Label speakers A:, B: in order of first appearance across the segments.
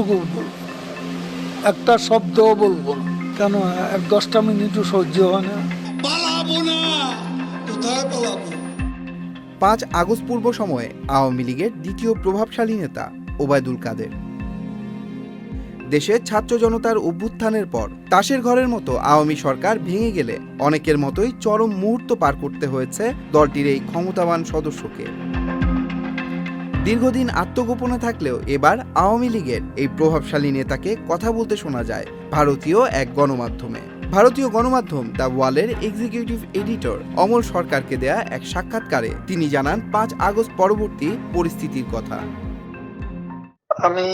A: বলব। একটা শব্দও বলব না। কেন এক দশটা মিনিটও সহ্য হয় না।
B: পালাবো না। কোথায় পালাবো?
C: পাঁচ আগস্ট পূর্ব সময়ে আওয়ামী লীগের দ্বিতীয় প্রভাবশালী নেতা ওবায়দুল কাদের। দেশের ছাত্র জনতার অভ্যুত্থানের পর তাসের ঘরের মতো আওয়ামী সরকার ভেঙে গেলে অনেকের মতোই চরম মুহূর্ত পার করতে হয়েছে দলটির এই ক্ষমতাবান সদস্যকে। দীর্ঘদিন আত্মগোপনে থাকলেও এবার আওয়ামী লীগের এই প্রভাবশালী নেতাকে কথা বলতে শোনা যায় ভারতীয় এক গণমাধ্যমে। ভারতীয় গণমাধ্যম দ্য ওয়ালের এক্সিকিউটিভ এডিটর অমল সরকারকে দেয়া এক সাক্ষাৎকারে তিনি জানান পাঁচ আগস্ট পরবর্তী পরিস্থিতির কথা।
D: আমি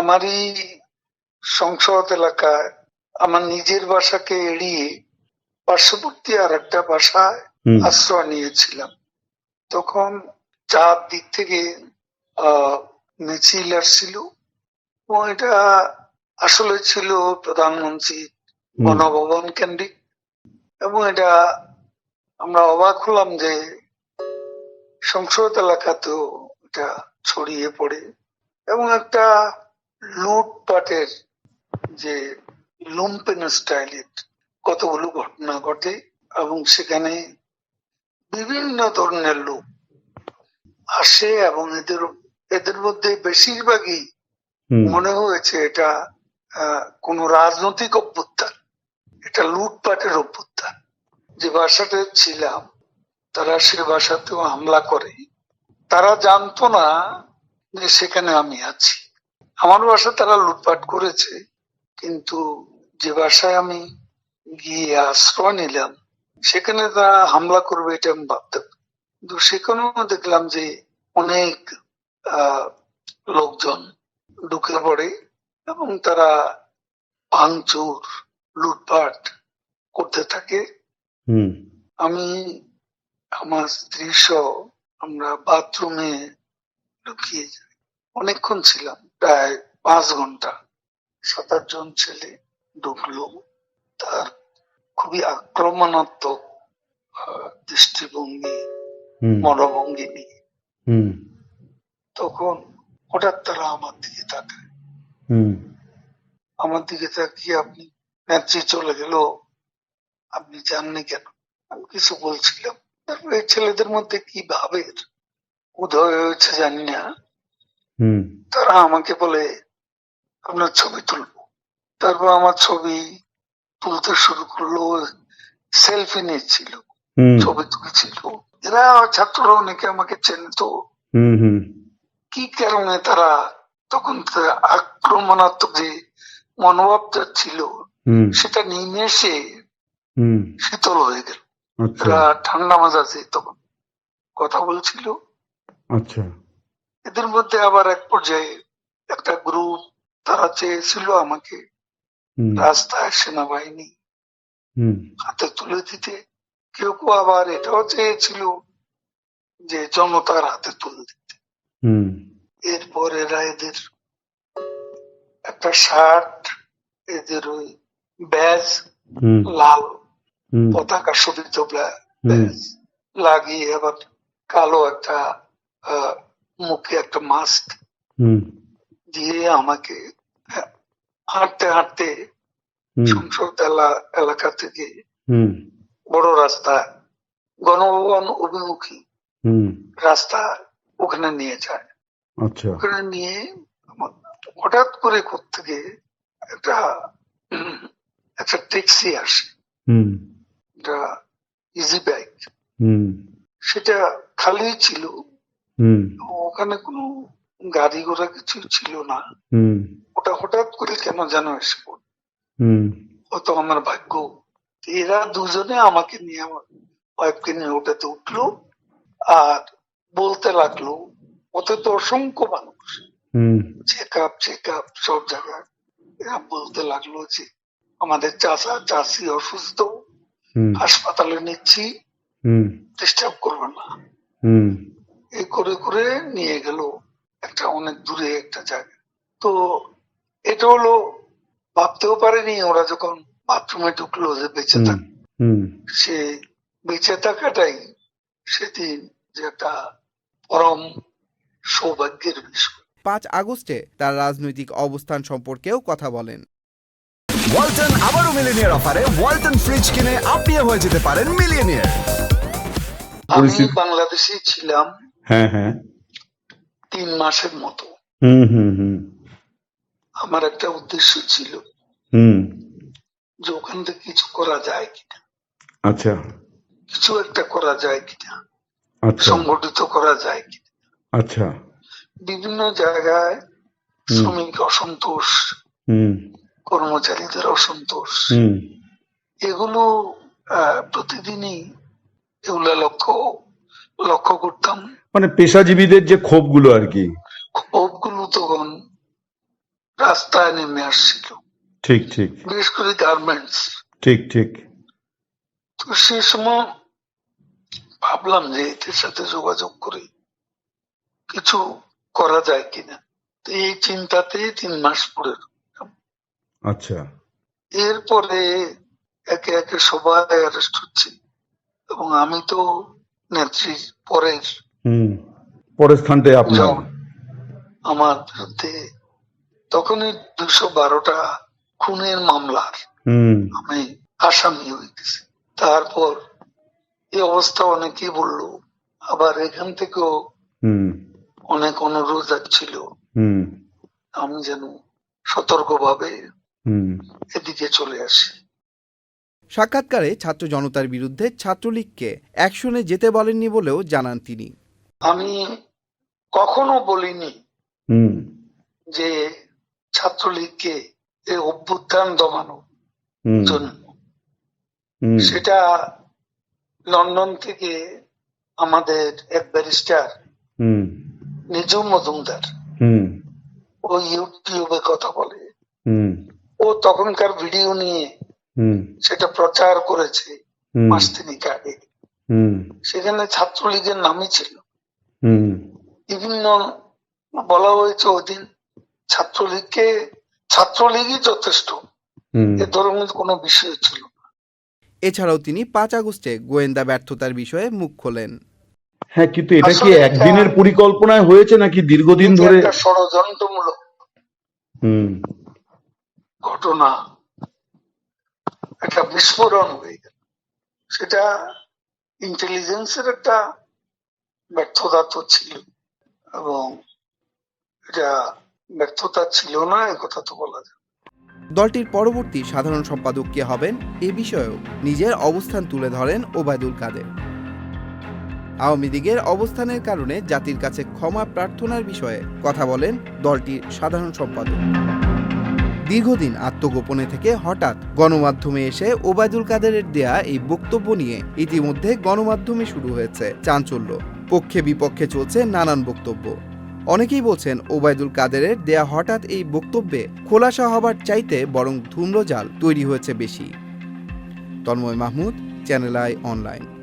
D: আমারই সংসদ এলাকায় আমার নিজের বাসাকে এড়িয়ে পার্শ্ববর্তী আর একটা বাসায় আশ্রয় নিয়েছিলাম। তখন চার দিক থেকে আহ মিছিল আসছিল। এবং এটা আসলে ছিল প্রধানমন্ত্রী গণভবন কেন্দ্রিক। এবং এটা আমরা অবাক হলাম যে সংসদ এলাকাতেও এটা ছড়িয়ে পড়ে। এবং একটা লুটপাটের যে লুম্পেন স্টাইলের কতগুলো ঘটনা ঘটে এবং সেখানে বিভিন্ন ধরনের লোক আসে এবং এদের এদের মধ্যে বেশিরভাগই মনে হয়েছে এটা কোনো রাজনৈতিক অভ্যুত্থান। এটা লুটপাটের অভ্যুত্থান। যে বাসাতে ছিলাম তারা সে বাসাতেও হামলা করে। তারা জানতো না যে সেখানে আমি আছি। আমার বাসা তারা লুটপাট করেছে কিন্তু যে বাসায় আমি গিয়ে আশ্রয় নিলাম সেখানে তারা হামলা করবে এটা আমি ভাবতাম কিন্তু সেখানেও দেখলাম যে অনেক লোকজন ঢুকে পড়ে এবং তারা ভাঙচুর লুটপাট করতে থাকে। আমি আমার স্ত্রী সহ আমরা বাথরুমে লুকিয়ে যাই অনেকক্ষণ ছিলাম প্রায় পাঁচ ঘণ্টা। সাত জন ছেলে ঢুকলো। তার খুবই আক্রমণাত্মক দৃষ্টিভঙ্গি মনোভঙ্গি নিয়ে। তখন হঠাৎ তারা আমার দিকে তাকায়। আমার দিকে তাকিয়ে আপনি নেত্রী চলে গেল। আপনি জাননি কেন? আমি কিছু বলছিলাম। তারপর এই ছেলেদের মধ্যে কি ভাবের? উদয় হয়েছে জানি না। তারা আমাকে বলে আপনার ছবি তুলবো। তারপর আমার ছবি তুলতে শুরু করল। সেলফি নিচ্ছিল। ছবি তুলেছিল। এরা ছাত্ররা অনেকে আমাকে চেনে তো। কি কারণে তারা তখন আক্রমণাত্মক যে মনোভাবটা ছিল সেটা নিমেষে শীতল হয়ে গেল। এরা ঠান্ডা মাজাজে তখন কথা বলছিল।
E: আচ্ছা।
D: এদের মধ্যে আবার এক পর্যায়ে একটা গ্রুপ তারা চেয়েছিল আমাকে রাস্তায় সেনাবাহিনী হাতে তুলে দিতে। কেউ কেউ আবার এটাও চেয়েছিল যে জনতার হাতে তুলে দিতে। এরপর এরা এদের একটা শার্ট এদের ওই ব্যাজ লাল পতাকা শোভিত ব্যাজ লাগিয়ে আবার কালো একটা মুখে একটা মাস্ক দিয়ে আমাকে হ্যাঁ, হাঁটতে হাঁটতে সংসদ এলা- এলাকা থেকে বড় রাস্তা গণভবন অভিমুখী রাস্তা ওখানে নিয়ে যায়।
E: আচ্ছা।
D: ওখানে নিয়ে হঠাৎ করে থেকে একটা একটা ট্যাক্সি আসে। একটা ইজি বাইক সেটা খালি ছিল। ওখানে কোনো গাড়ি ঘোড়া কিছু ছিল না। ওটা হঠাৎ করে কেন যেন এসে পড়ল? হয়তো আমার ভাগ্য। এরা দুজনে আমাকে নিয়ে আমার ওয়াইফকে নিয়ে ওটাতে উঠল আর বলতে লাগল ওতে তো অসংখ্য মানুষ। চেক আপ চেক আপ সব জায়গায়। এরা বলতে লাগল যে আমাদের চাচা চাষি অসুস্থ হাসপাতালে নিচ্ছি ডিস্টার্ব করবে না। এই করে করে নিয়ে গেল একটা অনেক দূরে একটা জায়গা তো এটা হলো ভাবতেও পারেনি ওরা যখন বাথরুমে ঢুকলো যে বেঁচে থাক। সে বেঁচে থাকাটাই সেদিন যে একটা পরম সৌভাগ্যের বিষয়।
C: পাঁচ আগস্টে তার রাজনৈতিক অবস্থান সম্পর্কেও কথা বলেন।
E: ওয়ালটন আবারও মিলিনিয়ার অফারে ওয়ালটন ফ্রিজ কিনে আপনিও হয়ে যেতে পারেন মিলিয়নিয়ার।
D: আমি বাংলাদেশে ছিলাম
F: হ্যাঁ হ্যাঁ।
D: তিন মাসের মতো।
F: হুম হুম হুম।
D: আমার একটা উদ্দেশ্য ছিল।
F: হুম।
D: যে ওখান থেকে কিছু করা যায় কিনা।
F: আচ্ছা।
D: কিছু একটা করা যায় কিনা।
F: আচ্ছা।
D: সংগঠিত করা যায় কিনা।
F: আচ্ছা।
D: বিভিন্ন জায়গায় শ্রমিক অসন্তোষ কর্মচারীদের অসন্তোষ এগুলো আহ, প্রতিদিনই এগুলা লক্ষ্য লক্ষ্য করতাম।
F: মানে পেশাজীবীদের যে ক্ষোভগুলো আর কি।
D: ক্ষোভগুলো তখন রাস্তায় নেমে আসছিল।
F: ঠিক ঠিক।
D: বিশেষ করে গার্মেন্টস
F: ঠিক ঠিক।
D: তো সে সময় ভাবলাম যে সাথে যোগাযোগ করে কিছু করা যায় কিনা। তো এই চিন্তাতে তিন মাস পরে
F: আচ্ছা।
D: এরপরে একে একে সবাই অ্যারেস্ট হচ্ছে এবং আমি তো নেত্রীর পরের
F: হুম পরের স্থানটাই আপনার।
D: আমার বিরুদ্ধে তখনই দুশো বারোটা খুনের মামলার
F: হুম।
D: আমি আসামি হইতেছি। তারপর এই অবস্থা অনেকেই বলল আবার এখান থেকেও অনেক অনুরোধ ছিল
F: হুম।
D: আমি যেন সতর্কভাবে
F: হুম।
D: এদিকে চলে আসি।
C: সাক্ষাৎকারে ছাত্র জনতার বিরুদ্ধে ছাত্রলীগকে অ্যাকশনে যেতে বলেননি বলেও জানান তিনি।
D: আমি কখনো বলিনি
F: হুম।
D: যে ছাত্রলীগকে অভ্যুত্থান দমানোর জন্য। সেটা লন্ডন থেকে আমাদের এক ব্যারিস্টার নিজম মজুমদার ও ইউটিউবে কথা বলে। ও তখনকার ভিডিও নিয়ে
F: হুম।
D: সেটা প্রচার করেছে মাস তিনিক আগে। সেখানে ছাত্রলীগের নামই ছিল।
F: হুম।
D: বিভিন্ন বলা হয়েছে ওই দিন ছাত্রলীগকে ছাত্রলীগই যথেষ্ট। এ ধরনের কোনো বিষয় ছিল
C: এছাড়াও তিনি পাঁচ আগস্টে গোয়েন্দা ব্যর্থতার বিষয়ে মুখ খোলেন।
F: হ্যাঁ কিন্তু এটা কি একদিনের পরিকল্পনায় হয়েছে নাকি দীর্ঘদিন ধরে?
D: একটা ষড়যন্ত্রমূলক ঘটনা। একটা বিস্ফোরণ হয়ে গেল। সেটা ইন্টেলিজেন্সের একটা ব্যর্থতা তো ছিল। এবং এটা ব্যর্থতা ছিল না কথা তো বলা যায়।
C: দলটির পরবর্তী সাধারণ সম্পাদক কে হবেন, এ বিষয়েও নিজের অবস্থান তুলে ধরেন ওবায়দুল কাদের। আওয়ামী লীগের অবস্থানের কারণে জাতির কাছে ক্ষমা প্রার্থনার বিষয়ে কথা বলেন দলটির সাধারণ সম্পাদক। দীর্ঘদিন আত্মগোপনে থেকে হঠাৎ গণমাধ্যমে এসে ওবায়দুল কাদেরের দেয়া এই বক্তব্য নিয়ে ইতিমধ্যে গণমাধ্যমে শুরু হয়েছে চাঞ্চল্য। পক্ষে বিপক্ষে চলছে নানান বক্তব্য। অনেকেই বলছেন ওবায়দুল কাদেরের দেয়া হঠাৎ এই বক্তব্যে খোলাসা হবার চাইতে বরং ধুম্রজাল তৈরি হয়েছে বেশি। Tanmoy Mahmud, channel I online.